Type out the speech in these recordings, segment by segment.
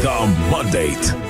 The Mandate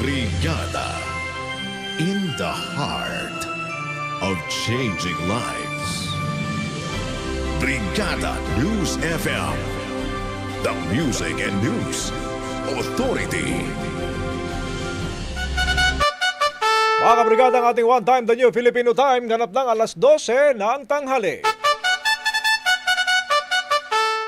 Brigada in the heart of changing lives. Brigada News FM, the music and news authority. Mga kabrigada ang ating one time, the new Filipino time, ganap ng alas 12 ng tanghali.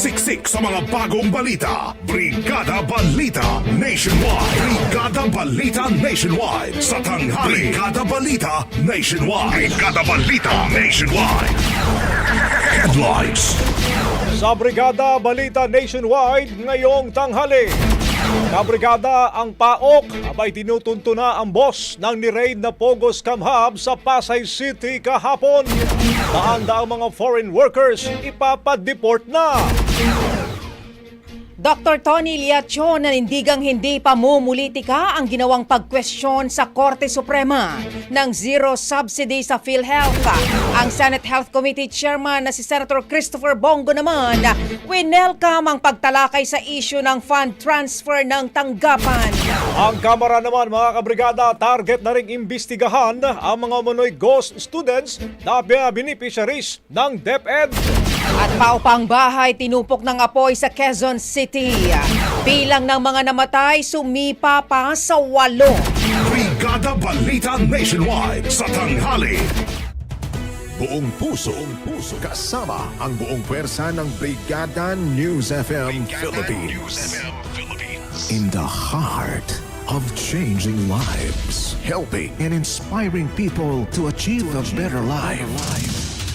Siksik sa mga bagong balita. Brigada Balita Nationwide. Brigada Balita Nationwide. Sa tanghali. Brigada Balita Nationwide. Brigada Balita Nationwide. Headlines. Sa Brigada Balita Nationwide ngayong tanghali. Kabrigada ang PAOK abay tinutunto na ang boss ng ni-raid na Pogos Cam Hub sa Pasay City kahapon. Daan-daang mga foreign workers ipapadeport na. Dr. Tony Liacho nanindigang hindi pamumulitika ang ginawang pagkwestiyon sa Korte Suprema ng zero subsidy sa PhilHealth. Ang Senate Health Committee Chairman na si Senator Christopher Bongo naman, winelcome ang pagtalakay sa issue ng fund transfer ng tanggapan. Ang Kamara naman mga kabrigada target na ring imbestigahan ang mga manoy ghost students na beneficiaries ng DepEd. Paupang bahay tinupok ng apoy sa Quezon City. Bilang ng mga namatay sumipa pa sa walo. Brigada Balita Nationwide sa tanghali. Buong puso, buong puso, kasama ang buong pwersa ng Brigada News FM Philippines. In the heart of changing lives, helping and inspiring people to achieve a better life.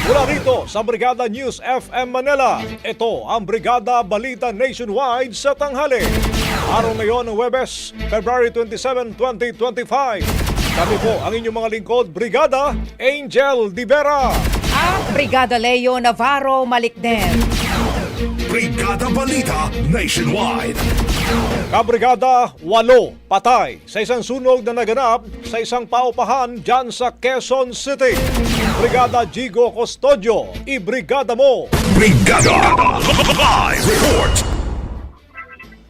Mula rito sa Brigada News FM Manila, ito ang Brigada Balita Nationwide sa tanghali. Araw ngayon ng Webes, February 27, 2025. Kami po ang inyong mga lingkod, Brigada Angel Divera. At Brigada Leo Navarro Malikden. Brigada Balita Nationwide. Kabrigada, walo patay sa isang sunog na naganap sa isang paupahan dyan sa Quezon City. Brigada Gigo Custodio, ibrigada mo! Brigada Live Report.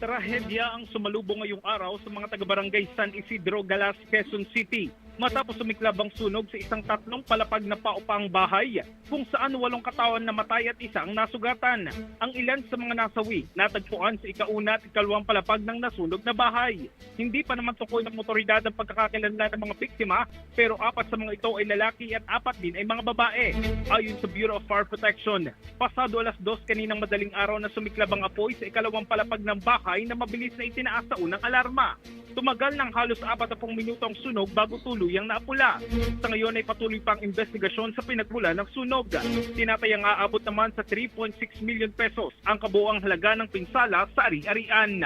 Trahedya ang sumalubong ngayong araw sa mga taga-barangay San Isidro, Galas, Quezon City matapos sumiklab ang sunog sa isang tatlong palapag na paupang bahay kung saan walong katawan namatay at isang nasugatan. Ang ilan sa mga nasawi natagpuan sa ikauna at ikalawang palapag ng nasunog na bahay. Hindi pa naman tukoy ng motoridad ang pagkakakilanlan ng mga biktima pero apat sa mga ito ay lalaki at apat din ay mga babae. Ayon sa Bureau of Fire Protection, pasado alas dos kaninang madaling araw na sumiklab ang apoy sa ikalawang palapag ng bahay na mabilis na itinaas sa unang alarma. Tumagal ng halos 40 minuto ang sunog bago tuluyang naapula. Sa ngayon ay patuloy pang investigasyon sa pinagmula ng sunog. Tinatayang aabot naman sa 3.6 million pesos ang kabuang halaga ng pinsala sa ari-arian.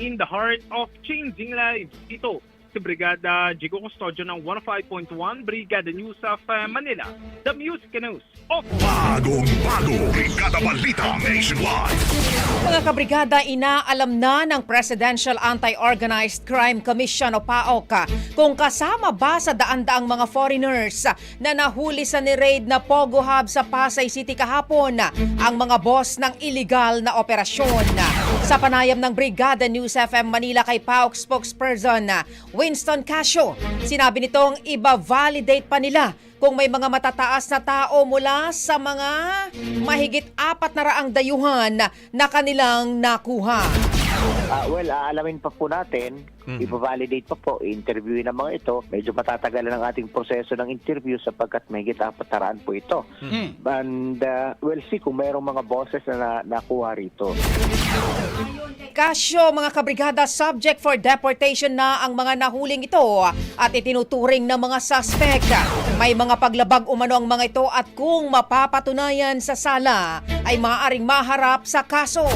In the heart of changing lives, ito si Brigada Jigo Custodio ng 105.1 Brigada News of uh, Manila, The Music News of Bagong bago. Brigada Balita Nationwide. Mga kabrigada, inaalam na ng Presidential Anti-Organized Crime Commission o PAOK kung kasama ba sa daan-daang mga foreigners na nahuli sa ni-raid na Pogo Hub sa Pasay City kahapon ang mga boss ng illegal na operasyon. Sa panayam ng Brigada News FM Manila kay PAOK spokesperson Winston Casio, sinabi nitong iba-validate pa nila kung may mga matataas na tao mula sa mga mahigit apat na raang dayuhan na kanilang nakuha. Ah, well, aalamin pa po natin, ipa-validate pa po, interviewin ng mga ito. Medyo matatagalan ang ating proseso ng interview sapagkat may gitapat taraan po ito. And uh, we'll see kung mayroong mga bosses na, na nakuha rito. Kasyo, mga kabrigada, subject for deportation na ang mga nahuling ito at itinuturing ng mga suspect. May mga paglabag umano ang mga ito at kung mapapatunayan sa sala ay maaaring maharap sa kaso.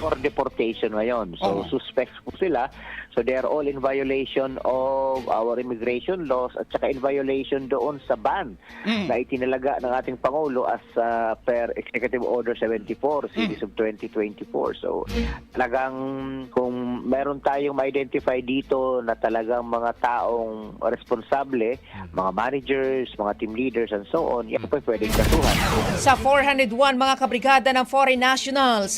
For deportation ngayon. So, suspects po sila. So, they are all in violation of our immigration laws at saka in violation doon sa ban na itinalaga ng ating Pangulo as uh, per Executive Order 74, Series of 2024. So, talagang kung meron tayong ma-identify dito na talagang mga taong responsable, mga managers, mga team leaders, and so on, yan po pwedeng kasuhan. Sa 401 mga kabrigada ng foreign nationals,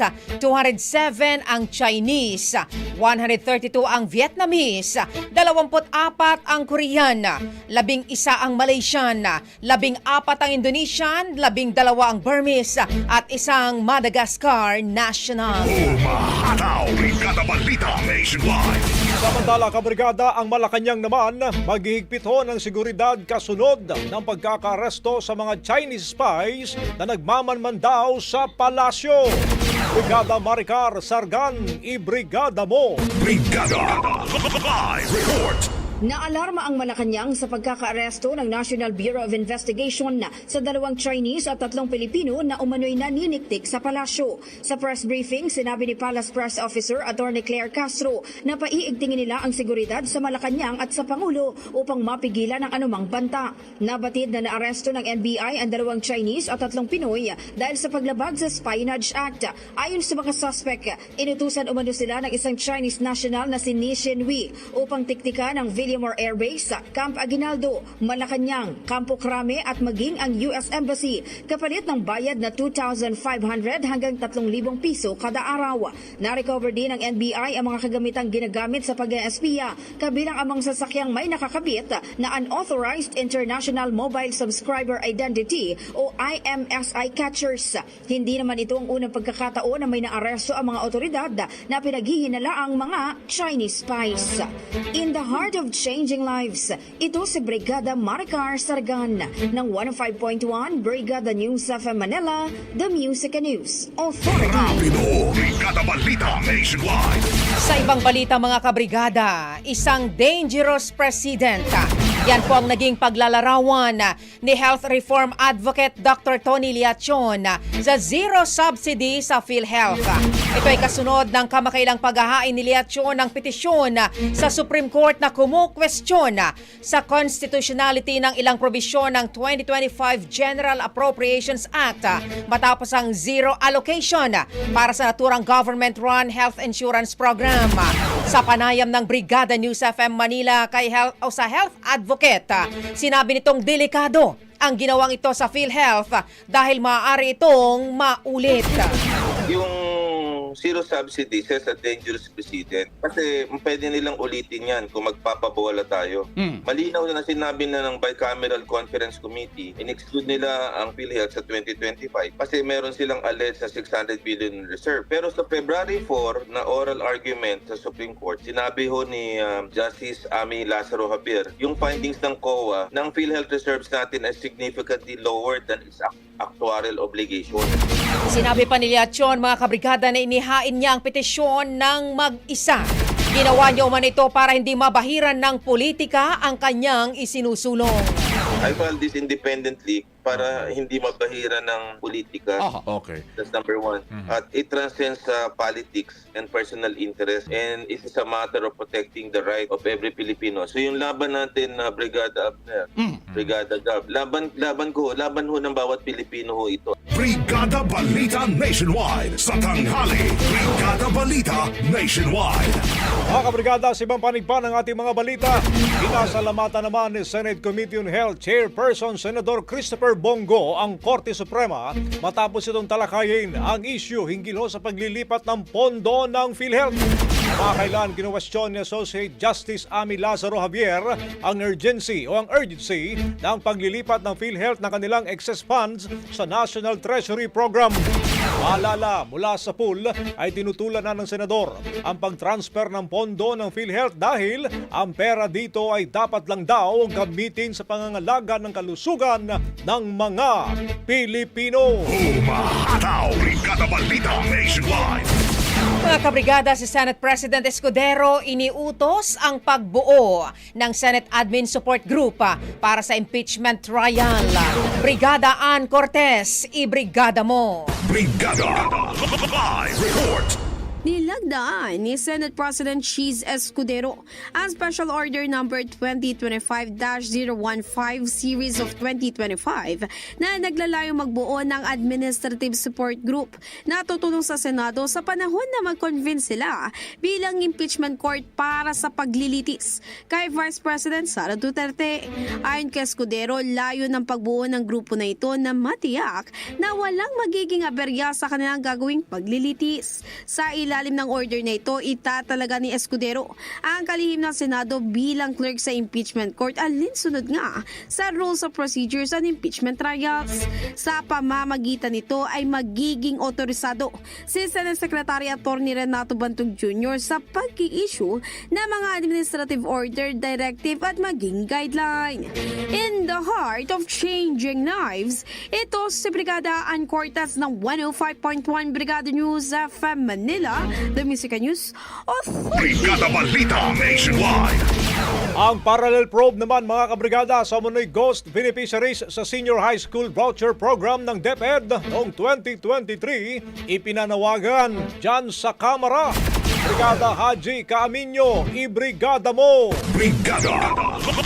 207 ang Chinese, 132 ang Vietnamese, 24 ang Korean, 11 ang Malaysian, 14 ang Indonesian, 12 ang Burmese at isang Madagascar national. Umahataw. Brigada Balita Nationwide. Samantala, kabrigada, ang Malacanang naman, maghihigpit ho ng seguridad kasunod ng pagkakaresto sa mga Chinese spies na nagmamanman daw sa palasyo. Brigada Maricar Sargan, ibrigada mo! Brigada Live Report. Naalarma ang Malacanang sa pagkakaaresto ng National Bureau of Investigation sa dalawang Chinese at tatlong Pilipino na umano'y naniniktik sa palasyo. Sa press briefing, sinabi ni Palace Press Officer Attorney Claire Castro na paiigtingin nila ang seguridad sa Malacanang at sa Pangulo upang mapigilan ang anumang banta. Nabatid na naaresto ng NBI ang dalawang Chinese at tatlong Pinoy dahil sa paglabag sa Spionage Act. Ayon sa mga suspect, inutusan umano sila ng isang Chinese national na si Ni Shenhui upang tiktikan ang Villamor Air Base, Camp Aguinaldo, Malacanang, Campo Crame at maging ang US Embassy kapalit ng bayad na 2,500 hanggang 3,000 piso kada araw. Na-recover din ng NBI ang mga kagamitang ginagamit sa pag-espiya kabilang ang mga sasakyang may nakakabit na Unauthorized International Mobile Subscriber Identity o IMSI catchers. Hindi naman ito ang unang pagkakataon na may naaresto ang mga otoridad na pinaghihinala ang mga Chinese spies. In the heart of Changing Lives. Ito si Brigada Maricar Sargan ng 105.1 Brigada News FM Manila, The Music and News Authority. Brigada Balita Nationwide. Sa ibang balita mga kabrigada, isang dangerous president. Yan po ang naging paglalarawan ni Health Reform Advocate Dr. Tony Liachon sa zero subsidy sa PhilHealth. Ito ay kasunod ng kamakailang paghahain ni Liachon ng petisyon sa Supreme Court na kumukwestiyon sa constitutionality ng ilang probisyon ng 2025 General Appropriations Act matapos ang zero allocation para sa naturang government-run health insurance program. Sa panayam ng Brigada News FM Manila kay health, o sa health advocate, ah, sinabi nitong delikado ang ginawang ito sa PhilHealth ah, dahil maaari itong maulit. Yung zero subsidy says a dangerous precedent. Kasi pwede nilang ulitin yan kung magpapabola tayo. Malinaw na sinabi na ng Bicameral Conference Committee, in-exclude nila ang PhilHealth sa 2025 kasi meron silang alleged na 600 billion reserve. Pero sa February 4 na oral argument sa Supreme Court, sinabi ho ni um, Justice Ami Lazaro Javier, yung findings ng COA ng PhilHealth reserves natin ay significantly lower than its ac- actuarial obligation. Sinabi pa ni Liachon, mga kabrigada na inihain niya ang petisyon ng mag-isa. Ginawa niya man ito para hindi mabahiran ng politika ang kanyang isinusulong. I filed this independently para hindi mabahira ng politika. Ah, okay. That's number one. At it transcends sa politics and personal interest and it is a matter of protecting the right of every Filipino. So yung laban natin na Brigada Abner, Brigada Gab, laban, laban ko, laban ho ng bawat Pilipino ho ito. Brigada Balita Nationwide. Sa tanghali, Brigada Balita Nationwide. Mga kabrigada, sa ibang panig pa ng ating mga balita, pinasalamatan naman ni Senate Committee on Health Chairperson Senador Christopher Bongo ang Korte Suprema matapos itong talakayin ang issue hinggil ho sa paglilipat ng pondo ng PhilHealth. Makakailan kinuwestiyon ni Associate Justice Ami Lazaro Javier ang urgency o ang urgency ng paglilipat ng PhilHealth ng kanilang excess funds sa National Treasury Program. Maalala, mula sa pool ay tinutulan na ng senador ang pag-transfer ng pondo ng PhilHealth dahil ang pera dito ay dapat lang daw gamitin sa pangangalaga ng kalusugan ng mga Pilipino. Umahataw, Nationwide. Mga kabrigada, si Senate President Escudero iniutos ang pagbuo ng Senate Admin Support Group ah, para sa impeachment trial. Brigada Ann Cortez, ibrigada mo. Brigada Live Report. Nilagdaan ni Senate President Cheese Escudero ang Special Order Number 2025-015 Series of 2025 na naglalayong magbuo ng Administrative Support Group na tutulong sa Senado sa panahon na mag-convince sila bilang impeachment court para sa paglilitis kay Vice President Sara Duterte. Ayon kay Escudero, layo ng pagbuo ng grupo na ito na matiyak na walang magiging aberya sa kanilang gagawing paglilitis. Sa ilalim ng order na ito, itatalaga ni Escudero ang kalihim ng Senado bilang clerk sa impeachment court alinsunod nga sa rules of procedures and impeachment trials. Sa pamamagitan nito ay magiging otorisado si Senate Secretary Attorney Renato Bantog Jr. sa pag-i-issue ng mga administrative order, directive at maging guideline. In the heart of changing knives, ito si Brigada Ann Cortez ng 105.1 Brigada News FM Manila, The Music News Authority. Brigada Balita Nationwide. Ang parallel probe naman mga kabrigada sa umunoy ghost beneficiaries sa Senior High School Voucher Program ng DepEd noong 2023 ipinanawagan dyan sa Kamara. Brigada Haji Kaaminyo, ibrigada mo! Brigada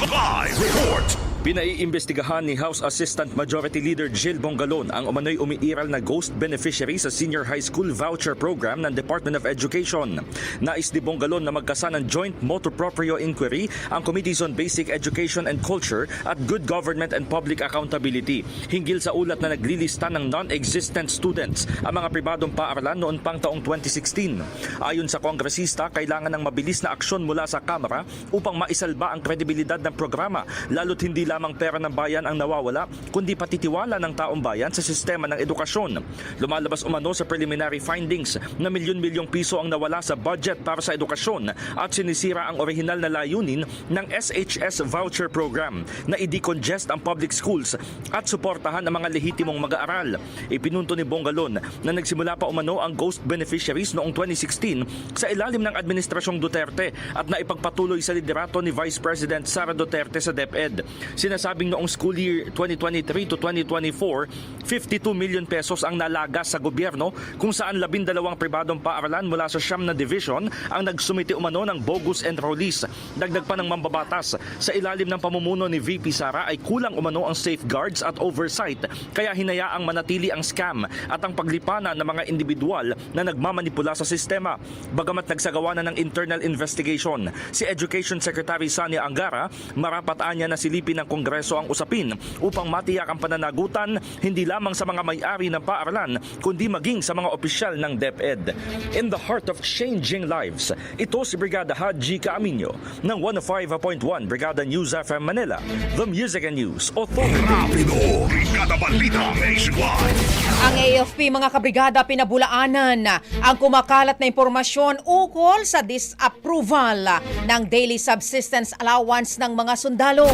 Live Report. Pinaiimbestigahan ni House Assistant Majority Leader Jill Bongalon ang umano'y umiiral na ghost beneficiary sa Senior High School Voucher Program ng Department of Education. Nais ni Bongalon na magkasa ng joint motu proprio inquiry ang Committees on Basic Education and Culture at Good Government and Public Accountability hinggil sa ulat na naglilista ng non-existent students ang mga pribadong paaralan noon pang taong 2016. Ayon sa kongresista, kailangan ng mabilis na aksyon mula sa Kamara upang maisalba ang kredibilidad ng programa lalo't hindi lamang pera ng bayan ang nawawala, kundi pati tiwala ng taong bayan sa sistema ng edukasyon. Lumalabas umano sa preliminary findings na milyon-milyong piso ang nawala sa budget para sa edukasyon at sinisira ang orihinal na layunin ng SHS voucher program na i-decongest ang public schools at suportahan ang mga lehitimong mag-aaral. Ipinunto ni Bongalon na nagsimula pa umano ang ghost beneficiaries noong 2016 sa ilalim ng Administrasyong Duterte at naipagpatuloy sa liderato ni Vice President Sara Duterte sa DepEd. Sinasabing noong school year 2023 to 2024, 52 million pesos ang nalagas sa gobyerno kung saan labindalawang pribadong paaralan mula sa siyam na division ang nagsumiti umano ng bogus enrollees. Dagdag pa ng mambabatas, sa ilalim ng pamumuno ni VP Sara ay kulang umano ang safeguards at oversight kaya hinayaang manatili ang scam at ang paglipana ng mga individual na nagmamanipula sa sistema. Bagamat nagsagawa na ng internal investigation, si Education Secretary Sania Angara marapat anya na silipin ng Kongreso ang usapin upang matiyak ang pananagutan hindi lamang sa mga may-ari ng paaralan kundi maging sa mga opisyal ng DepEd. In the heart of changing lives, ito si Brigada Haji Caaminyo ng 105.1 Brigada News FM Manila, The Music and News Authority. Rapido, Brigada Balita Nationwide. Ang AFP mga kabrigada pinabulaanan ang kumakalat na impormasyon ukol sa disapproval ng daily subsistence allowance ng mga sundalo.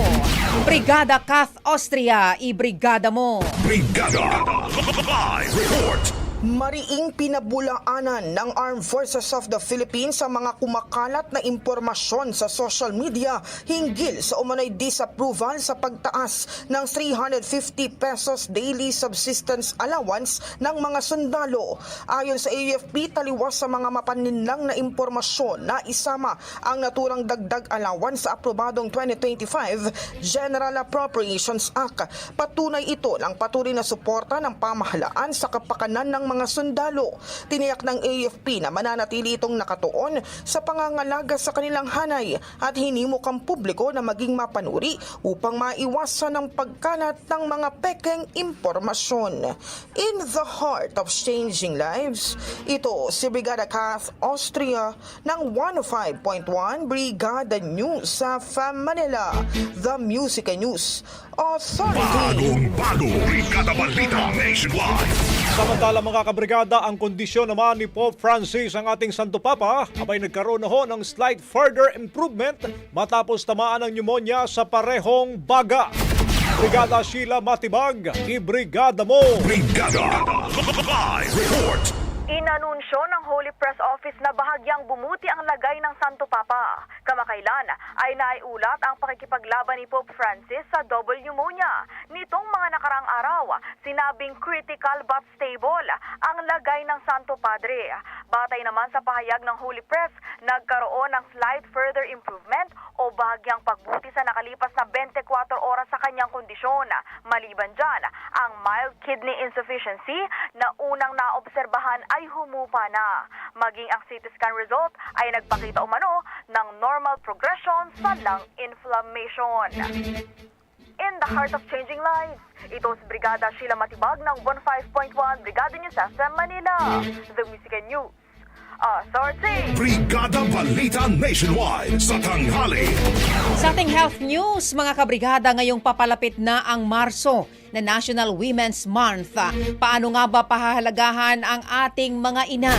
Brigada Kath Austria, i-brigada mo. Brigada, live report. Mariing pinabulaanan ng Armed Forces of the Philippines sa mga kumakalat na impormasyon sa social media hinggil sa umano'y disapproval sa pagtaas ng 350 pesos daily subsistence allowance ng mga sundalo. Ayon sa AFP, taliwas sa mga mapaninlang na impormasyon na isama ang naturang dagdag allowance sa aprobadong 2025 General Appropriations Act. Patunay ito ng patuloy na suporta ng pamahalaan sa kapakanan ng mga sundalo. Tiniyak ng AFP na mananatili itong nakatuon sa pangangalaga sa kanilang hanay at hinimok ang publiko na maging mapanuri upang maiwasan ang pagkalat ng mga pekeng impormasyon. In the heart of changing lives, ito si Brigada Kath Austria ng 105.1 Brigada News sa FAM Manila, The Music and News Authority. Bagong bago, Brigada Balita Nationwide. Samantala mga kabrigada, ang kondisyon naman ni Pope Francis ang ating Santo Papa abay nagkaroon na ho ng slight further improvement matapos tamaan ng pneumonia sa parehong baga. Brigada Sheila Matibag, i-brigada mo! Brigada, live report. Inanunsyo ng Holy Press Office na bahagyang bumuti ang lagay ng Santo Papa. Kamakailan ay naiulat ang pakikipaglaban ni Pope Francis sa double pneumonia. Nitong mga nakaraang araw, sinabing critical but stable ang lagay ng Santo Padre. Batay naman sa pahayag ng Holy Press, nagkaroon ng slight further improvement o bahagyang pagbuti sa nakalipas na 24 oras sa kanyang kondisyon. Maliban dyan, ang mild kidney insufficiency na unang naobserbahan ay humupa na. Maging ang CT scan result ay nagpakita umano ng normal progression sa lung inflammation. In the heart of changing lives, ito si Brigada Sheila Matibag ng 15.1 Brigada News FM Manila. The Music and News. Authority. Brigada Balita Nationwide sa tanghali. Sa ating health news, mga kabrigada, ngayong papalapit na ang Marso na National Women's Month. Paano nga ba pahahalagahan ang ating mga ina?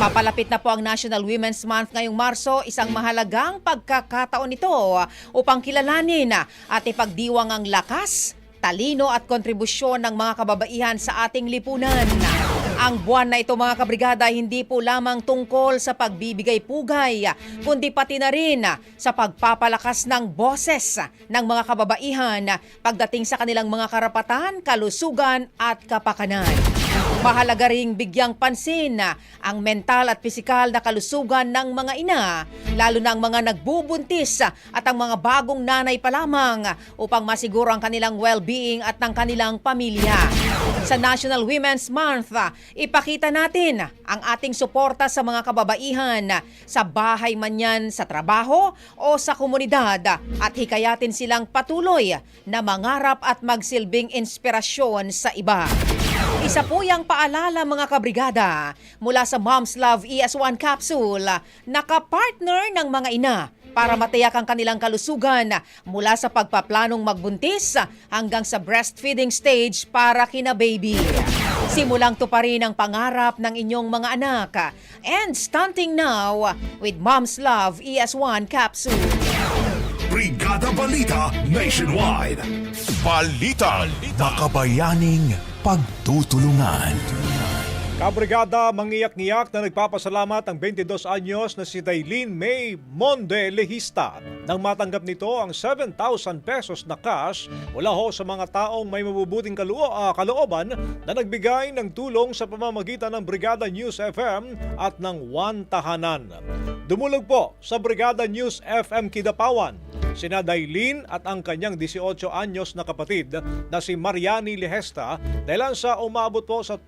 Papalapit na po ang National Women's Month ngayong Marso, isang mahalagang pagkakataon ito upang kilalanin at ipagdiwang ang lakas, talino at kontribusyon ng mga kababaihan sa ating lipunan. Ang buwan na ito mga kabrigada hindi po lamang tungkol sa pagbibigay pugay, kundi pati na rin sa pagpapalakas ng boses ng mga kababaihan pagdating sa kanilang mga karapatan, kalusugan at kapakanan. Mahalaga ring bigyang pansin ang mental at pisikal na kalusugan ng mga ina, lalo na ang mga nagbubuntis at ang mga bagong nanay pa lamang upang masiguro ang kanilang well-being at ng kanilang pamilya. Sa National Women's Month, ipakita natin ang ating suporta sa mga kababaihan sa bahay man yan sa trabaho o sa komunidad at hikayatin silang patuloy na mangarap at magsilbing inspirasyon sa iba. Isa po yung paalala mga kabrigada mula sa Mom's Love ES1 Capsule, nakapartner ng mga ina para matiyak ang kanilang kalusugan mula sa pagpaplanong magbuntis hanggang sa breastfeeding stage para kina baby. Simulang tuparin ang pangarap ng inyong mga anak. And stunting now with Mom's Love ES1 capsule. Brigada Balita Nationwide. Balita. Makabayaning pagtutulungan. Kabrigada, mangiyak-ngiyak na nagpapasalamat ang 22 anyos na si Dailin May Monde Lehista nang matanggap nito ang 7,000 pesos na cash mula ho sa mga taong may mabubuting kaluo, ah, kalooban na nagbigay ng tulong sa pamamagitan ng Brigada News FM at ng One Tahanan. Dumulog po sa Brigada News FM Kidapawan sina Dailin at ang kanyang 18 anyos na kapatid na si Mariani Lehesta dahil sa umabot po sa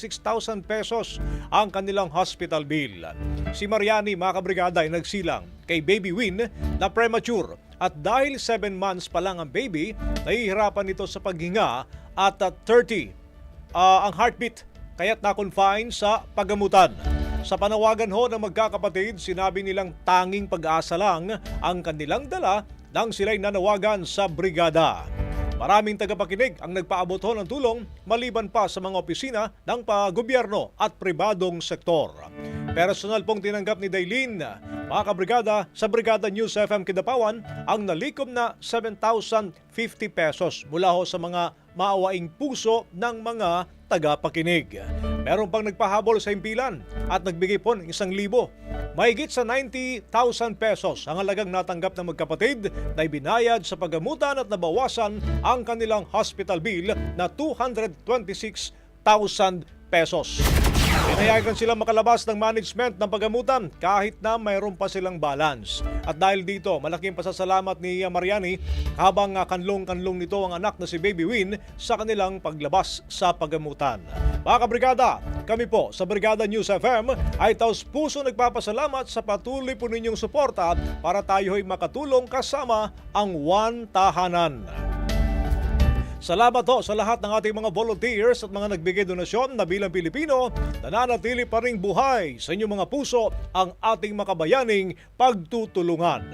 226,000 pesos ang kanilang hospital bill. Si Mariani mga kabrigada ay nagsilang kay Baby Win na premature at dahil 7 months pa lang ang baby, nahihirapan ito sa paghinga at at 30 ah, ang heartbeat kaya't na-confine sa pagamutan. Sa panawagan ho ng magkakapatid, sinabi nilang tanging pag-asa lang ang kanilang dala nang sila'y nanawagan sa brigada. Maraming tagapakinig ang nagpaabot ho ng tulong maliban pa sa mga opisina ng pagobyerno at pribadong sektor. Personal pong tinanggap ni Dailin, mga kabrigada, sa Brigada News FM Kidapawan ang nalikom na 7,050 pesos mula ho sa mga maawaing puso ng mga tagapakinig. Meron pang nagpahabol sa impilan at nagbigay po ng isang libo. Mahigit sa 90,000 pesos ang halagang natanggap ng magkapatid na ibinayad sa pagamutan at nabawasan ang kanilang hospital bill na 226,000 pesos. Pinayagan sila makalabas ng management ng pagamutan kahit na mayroon pa silang balance. At dahil dito, malaking pasasalamat ni Mariani habang kanlong-kanlong nito ang anak na si Baby Win sa kanilang paglabas sa pagamutan. Mga kabrigada, kami po sa Brigada News FM ay taos puso nagpapasalamat sa patuloy po ninyong suporta para tayo ay makatulong kasama ang One Tahanan. Salamat ho sa lahat ng ating mga volunteers at mga nagbigay donasyon na bilang Pilipino, nananatili pa rin buhay sa inyong mga puso ang ating makabayaning pagtutulungan.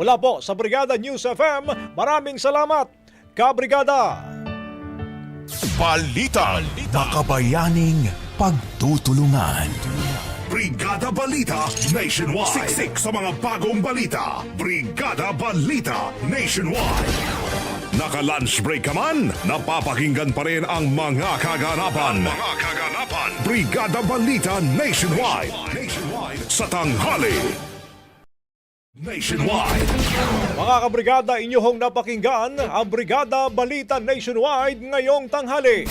Mula po sa Brigada News FM, maraming salamat, Kabrigada! Balita. Makabayaning pagtutulungan. Brigada Balita Nationwide. Siksik sa mga bagong balita. Brigada Balita Nationwide. Naka-lunch break ka man, napapakinggan pa rin ang mga kaganapan. mga kaganapan. Brigada Balita Nationwide. Nationwide. Sa tanghali. Nationwide. Mga kabrigada, inyong napakinggan ang Brigada Balita Nationwide ngayong tanghali.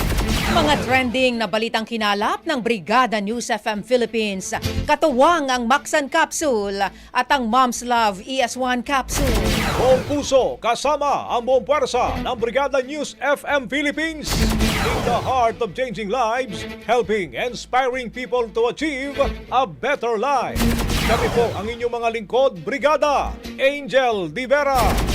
Mga trending na balitang kinalap ng Brigada News FM Philippines. Katuwang ang Maxan Capsule at ang Mom's Love ES1 Capsule. Buong puso kasama ang buong pwersa ng Brigada News FM Philippines. In the heart of changing lives, helping, inspiring people to achieve a better life. Kami po ang inyong mga lingkod, Brigada Angel Divera.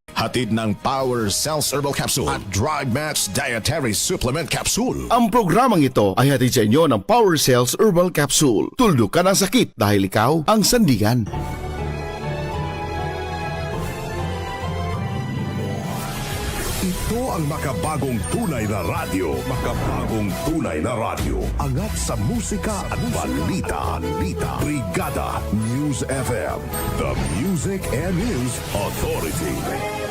Hatid ng Power Cells Herbal Capsule at Dry Match Dietary Supplement Capsule. Ang programang ito ay hatid sa inyo ng Power Cells Herbal Capsule. Tuldok ka ng sakit dahil ikaw ang sandigan. Ito ang makabagong tunay na radyo. Makabagong tunay na radyo. Angat sa musika at balita. balita. Brigada News FM. The Music and News Authority.